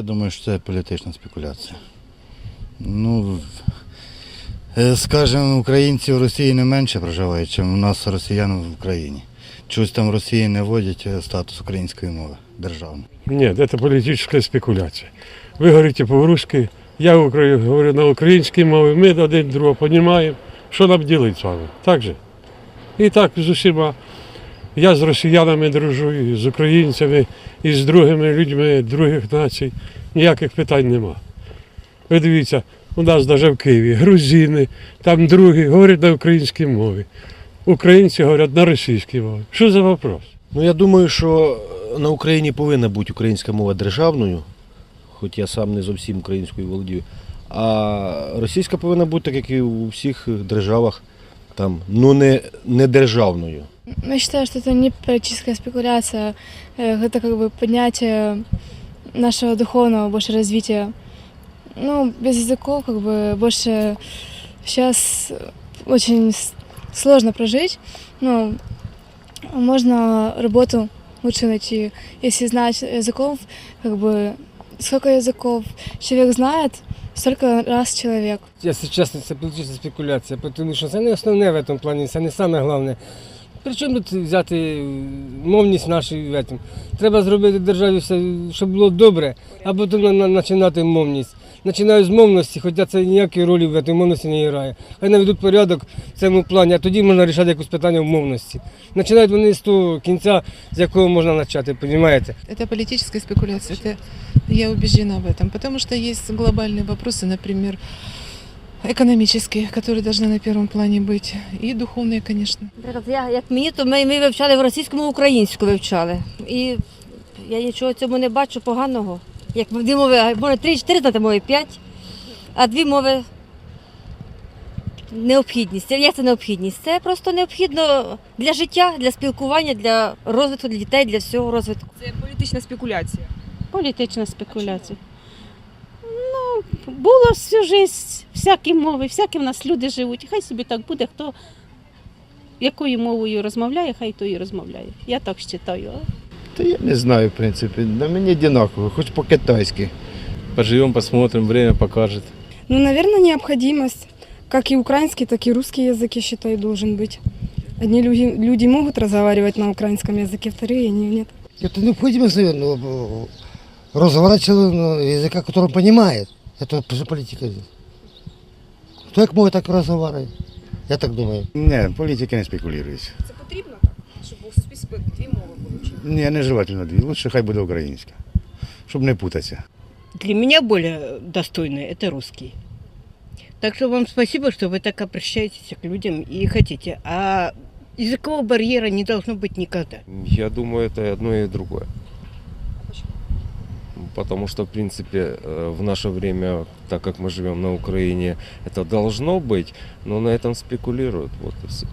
Я думаю, що це політична спекуляція. Ну, е, скажімо, українці в Росії не менше проживають, ніж у нас росіян в Україні. Чогось там в Росії не вводять е, статус української мови державної. Нет, это политическая спекуляция. Вы говорите по-русски, я говорю на українській мові, ми один другого розуміємо, що нам ділить з вами. Так же? І так з усіма. Я з росіянами дружу, і з українцями, і з другими людьми других націй. Ніяких питань нема. Ви дивіться, у нас навіть в Києві грузини, там другі говорять на українській мові. Українці говорять на російській мові. Що за вопрос? Ну я думаю, що на Україні повинна бути українська мова державною, хоч я сам не зовсім українською володію. А російська повинна бути, так як і у всіх державах, там, ну не, не державною. Ну, Я считаю, что это не политическая спекуляция, э, это как бы поднятие нашего духовного больше развития. Ну, без языков как бы больше сейчас очень с- сложно прожить. Ну, можно работу лучше найти, если знать языков, как бы сколько языков человек знает, столько раз человек. Якщо чесно, це політична спекуляція, тому що це не основне в цьому плані, це не саме головне. Причому тут взяти е, мовність нашу в цьому? Треба зробити державі все, щоб було добре, а потім на- на- починати мовність. Починаю з мовності, хоча це ніякої ролі в цій мовності не грає. Хай наведуть порядок в цьому плані, а тоді можна вирішати якусь питання в мовності. Починають вони з того кінця, з якого можна почати, розумієте? Это политическая спекуляция, это я убеждена в этом, потому что есть глобальные вопросы, например, экономические, которые должны на первом плане быть, и духовные, конечно. Наприклад, я, як мені, то ми, ми вивчали в російському, українську вивчали. І я нічого в цьому не бачу поганого. Як дві мови, а може три-чотири знати мови, п'ять, а дві мови необхідність. Як це необхідність? Це просто необхідно для життя, для спілкування, для розвитку, для дітей, для всього розвитку. Це політична спекуляція. Політична спекуляція. Ну, було всю життя, всякі мови, всякі в нас люди живуть. Хай собі так буде, хто якою мовою розмовляє, хай то і розмовляє. Я так вважаю. Та я не знаю, в принципі. На мені одинаково, хоч по-китайськи. Поживем, посмотрим, время покажет. Ну, наверное, необходимость. Как и украинский, так и русский язык, я считаю, должен быть. Одни люди, люди могут разговаривать на украинском языке, вторые не, нет. Это необходимость, наверное, разговаривать человека на языка, который он понимает. Это же политика. Кто как может так разговаривать? Я так думаю. Ні, політики не спекулюють. Це потрібно так, щоб у суспільстві дві мови були. Ні, не желательно дві. Лучше хай буде українська. Щоб не путатися. Для меня более достойный это русский. Так что вам спасибо, что вы так обращаетесь к людям и хотите. А языкового барьера не должно быть никогда. Я думаю, это и одно и другое. Потому что, в принципе, э, в наше время, так как мы живем на Украине, это должно быть, но на этом спекулируют. Вот и все.